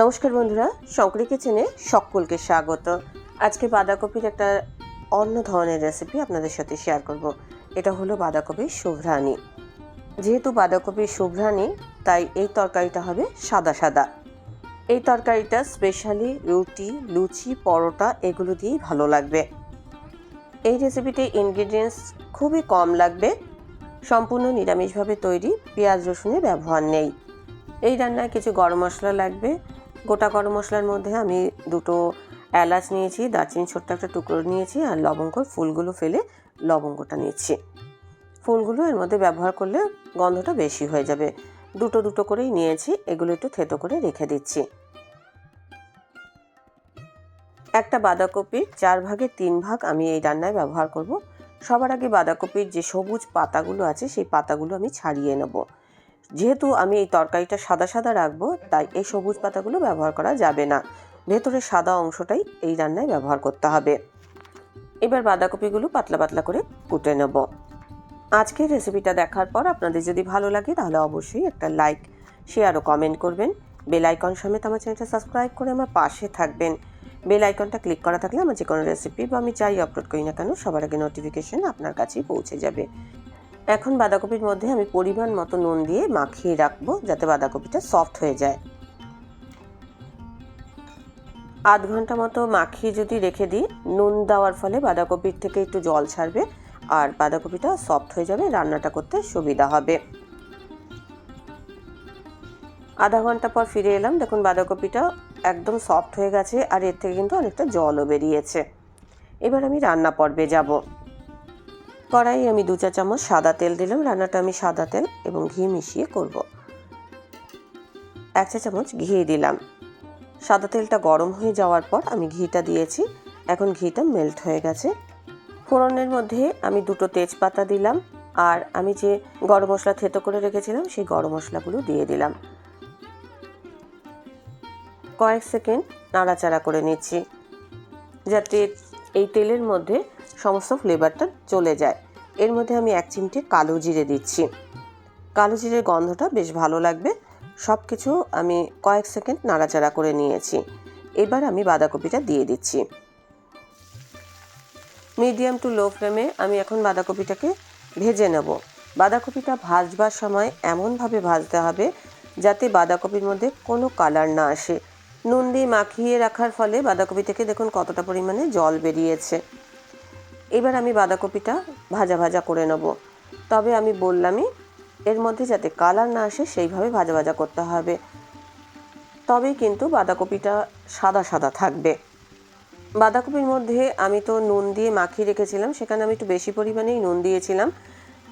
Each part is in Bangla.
নমস্কার বন্ধুরা শঙ্করী কিচেনে সকলকে স্বাগত। আজকে বাঁধাকপির একটা অন্য ধরনের রেসিপি আপনাদের সাথে শেয়ার করব। এটা হলো বাঁধাকপির শুভ্রানি যেহেতু বাঁধাকপির শুভ্রানি তাই এই তরকারিটা হবে সাদা সাদা। এই তরকারিটা স্পেশালি রুটি, লুচি, পরোটা এগুলো দিয়েই ভালো লাগবে। এই রেসিপিতে ইনগ্রিডিয়েন্টস খুবই কম লাগবে। সম্পূর্ণ নিরামিষভাবে তৈরি পেঁয়াজ রসুনের ব্যবহার নেই। এই রান্নায় কিছু গরম মশলা লাগবে গোটা গরম মশলার মধ্যে আমি দুটো এলাচ নিয়েছি, দারচিনি ছোট্ট একটা টুকরো নিয়েছি আর লবঙ্গর ফুলগুলো ফেলে লবঙ্গটা নিচ্ছি। ফুলগুলো এর মধ্যে ব্যবহার করলে গন্ধটা বেশি হয়ে যাবে। দুটো দুটো করেই নিয়েছি, এগুলো একটু থেতো করে রেখে দিচ্ছি। একটা বাঁধাকপির চার ভাগের তিন ভাগ আমি এই রান্নায় ব্যবহার করব। সবার আগে বাঁধাকপির যে সবুজ পাতাগুলো আছে, সেই পাতাগুলো আমি ছাড়িয়ে নেব। যেহেতু আমি এই তরকারিটা সাদা সাদা রাখব, তাই এই সবুজ পাতাগুলো ব্যবহার করা যাবে না। ভেতরের সাদা অংশটাই এই রান্নায় ব্যবহার করতে হবে। এবার বাঁধাকপিগুলো পাতলা পাতলা করে কুটে নেব। আজকের রেসিপিটা দেখার পর আপনাদের যদি ভালো লাগে, তাহলে অবশ্যই একটা লাইক, শেয়ার ও কমেন্ট করবেন। বেল আইকন সমেত আমার চ্যানেলটা সাবস্ক্রাইব করে আমার পাশে থাকবেন। বেল আইকনটা ক্লিক করা থাকলে আমার যে কোনো রেসিপি বা আমি যাই আপলোড করি না কেন, সবার আগে নোটিফিকেশন আপনার কাছেই পৌঁছে যাবে। এখন বাঁধাকপির মধ্যে আমি পরিমাণ মতো নুন দিয়ে মাখিয়ে রাখব যাতে বাঁধাকপিটা সফট হয়ে যায়। আধ ঘণ্টা মতো মাখিয়ে যদি রেখে দিই, নুন দেওয়ার ফলে বাঁধাকপির থেকে একটু জল ছাড়বে আর বাঁধাকপিটা সফট হয়ে যাবে, রান্নাটা করতে সুবিধা হবে। আধা ঘণ্টা পর ফিরে এলাম, দেখুন বাঁধাকপিটা একদম সফট হয়ে গেছে আর এর থেকে কিন্তু অনেকটা জলও বেরিয়েছে। এবার আমি রান্না পর্বে যাব। কড়াই আমি দু চা চামচ সাদা তেল দিলাম। রান্নাটা আমি সাদা তেল এবং ঘি মিশিয়ে করব। এক চা চামচ ঘি দিলাম। সাদা তেলটা গরম হয়ে যাওয়ার পর আমি ঘিটা দিয়েছি। এখন ঘিটা মেল্ট হয়ে গেছে। ফোড়নের মধ্যে আমি দুটো তেজপাতা দিলাম আর আমি যে গরম মশলা থেতো করে রেখেছিলাম, সেই গরম মশলাগুলো দিয়ে দিলাম। কয়েক সেকেন্ড নাড়াচাড়া করে নিচ্ছি। যাতে এই তেলের মধ্যে সমস্ত ফ্লেভারটা চলে যায়। এর মধ্যে আমি এক চিমটে কালো জিরে দিচ্ছি। কালো জিরের গন্ধটা বেশ ভালো লাগবে। সব কিছু আমি কয়েক সেকেন্ড নাড়াচাড়া করে নিয়েছি। এবার আমি বাঁধাকপিটা দিয়ে দিচ্ছি। মিডিয়াম টু লো ফ্লেমে আমি এখন বাঁধাকপিটাকে ভেজে নেব। বাঁধাকপিটা ভাজবার সময় এমনভাবে ভাজতে হবে যাতে বাঁধাকপির মধ্যে কোনো কালার না আসে। নুন দিয়ে মাখিয়ে রাখার ফলে বাঁধাকপি থেকে দেখুন কতটা পরিমাণে জল বেরিয়েছে। এবার আমি বাঁধাকপিটা ভাজা ভাজা করে নেব। তবে আমি বললামই, এর মধ্যে যাতে কালার না আসে সেইভাবে ভাজা ভাজা করতে হবে। তবেই কিন্তু বাঁধাকপিটা সাদা সাদা থাকবে। বাঁধাকপির মধ্যে আমি তো নুন দিয়ে মাখিয়ে রেখেছিলাম, সেখানে আমি একটু বেশি পরিমাণেই নুন দিয়েছিলাম,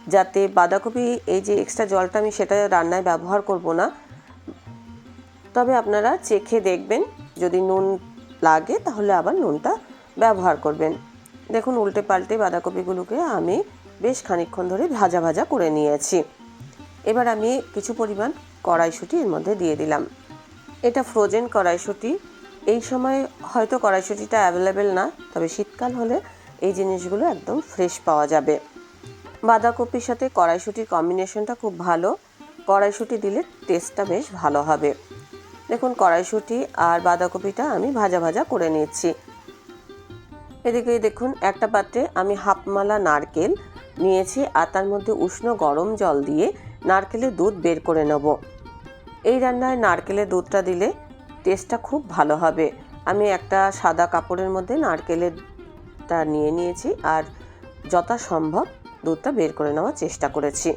যাতে বাঁধাকপি এই যে এক্সট্রা জলটা আমি সেটা রান্নায় ব্যবহার করব না। তবে আপনারা চেখে দেখবেন, যদি নুন লাগে তাহলে আবার নুনটা ব্যবহার করবেন। দেখুন উল্টে পাল্টে বাঁধাকপিগুলোকে আমি বেশ খানিকক্ষণ ধরে ভাজা ভাজা করে নিয়েছি। এবার আমি কিছু পরিমাণ কড়াইশুঁটি এর মধ্যে দিয়ে দিলাম। এটা ফ্রোজেন কড়াইশুঁটি। এই সময় হয়তো কড়াইশুঁটিটা অ্যাভেলেবেল না, তবে শীতকাল হলে এই জিনিসগুলো একদম ফ্রেশ পাওয়া যাবে। বাঁধাকপির সাথে কড়াইশুঁটির কম্বিনেশনটা খুব ভালো। কড়াইশুঁটি দিলে টেস্টটা বেশ ভালো হবে। দেখুন, কড়াইশুঁটি আর বাঁধাকপিটা আমি ভাজা ভাজা করে নিচ্ছি। এদিকে দেখুন, একটা পাত্রে আমি হাফমালা নারকেল নিয়েছি আর তার মধ্যে উষ্ণ গরম জল দিয়ে নারকেলের দুধ বের করে নেব। এই রান্নায় নারকেলের দুধটা দিলে টেস্টটা খুব ভালো হবে। আমি একটা সাদা কাপড়ের মধ্যে নারকেলেরটা নিয়ে নিয়েছি আর যথাসম্ভব দুধটা বের করে নেওয়ার চেষ্টা করেছি।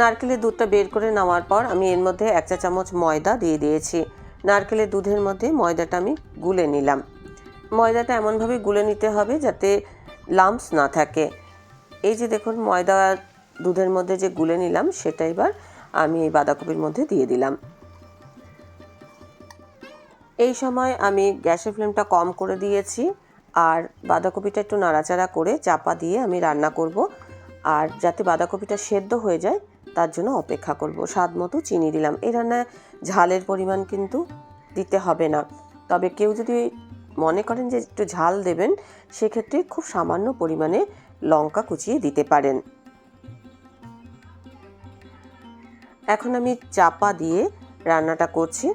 নারকেলের দুধটা বের করে নেওয়ার পর আমি এর মধ্যে এক চা চামচ ময়দা দিয়ে দিয়েছি। নারকেলের দুধের মধ্যে ময়দাটা আমি গুলে নিলাম। ময়দাটা এমনভাবে গুলে নিতে হবে যাতে লাম্পস না থাকে। এই যে দেখুন, ময়দা দুধের মধ্যে যে গুলে নিলাম, সেটা এবার আমি এই বাঁধাকপির মধ্যে দিয়ে দিলাম। এই সময় আমি গ্যাসের ফ্লেমটা কম করে দিয়েছি আর বাঁধাকপিটা একটু নাড়াচাড়া করে চাপা দিয়ে আমি রান্না করব। আর যাতে বাঁধাকপিটা সেদ্ধ হয়ে যায় তার জন্য অপেক্ষা করব। স্বাদ মতো চিনি দিলাম। এই রান্নায় ঝালের পরিমাণ কিন্তু দিতে হবে না। তবে কেউ যদি মনে করেন যে একটু ঝাল দেবেন, সেক্ষেত্রে খুব সামান্য পরিমাণে লঙ্কা কুচিয়ে দিতে পারেন। এখন আমি চাপা দিয়ে রান্নাটা করছি।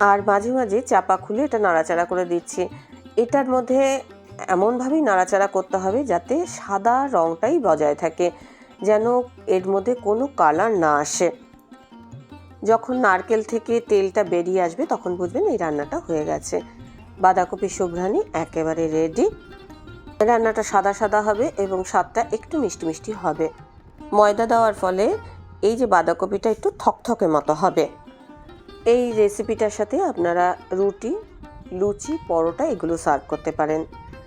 আর মাঝে মাঝে চাপা খুলে এটা নাড়াচাড়া করে দিচ্ছি। এটার মধ্যে এমনভাবেই নাড়াচাড়া করতে হবে যাতে সাদা রঙটাই বজায় থাকে। যেন এর মধ্যে কোনো কালার না আসে। যখন নারকেল থেকে তেলটা বেরিয়ে আসবে, তখন বুঝবেন এই রান্নাটা হয়ে গেছে। বাঁধাকপি শুভ্রানি একেবারে রেডি রান্নাটা সাদা সাদা হবে এবং স্বাদটা একটু মিষ্টি মিষ্টি হবে। ময়দা দেওয়ার ফলে এই যে বাঁধাকপিটা একটু থকথকে মতো হবে। এই রেসিপিটার সাথে আপনারা রুটি, লুচি, পরোটা এগুলো সার্ভ করতে পারেন।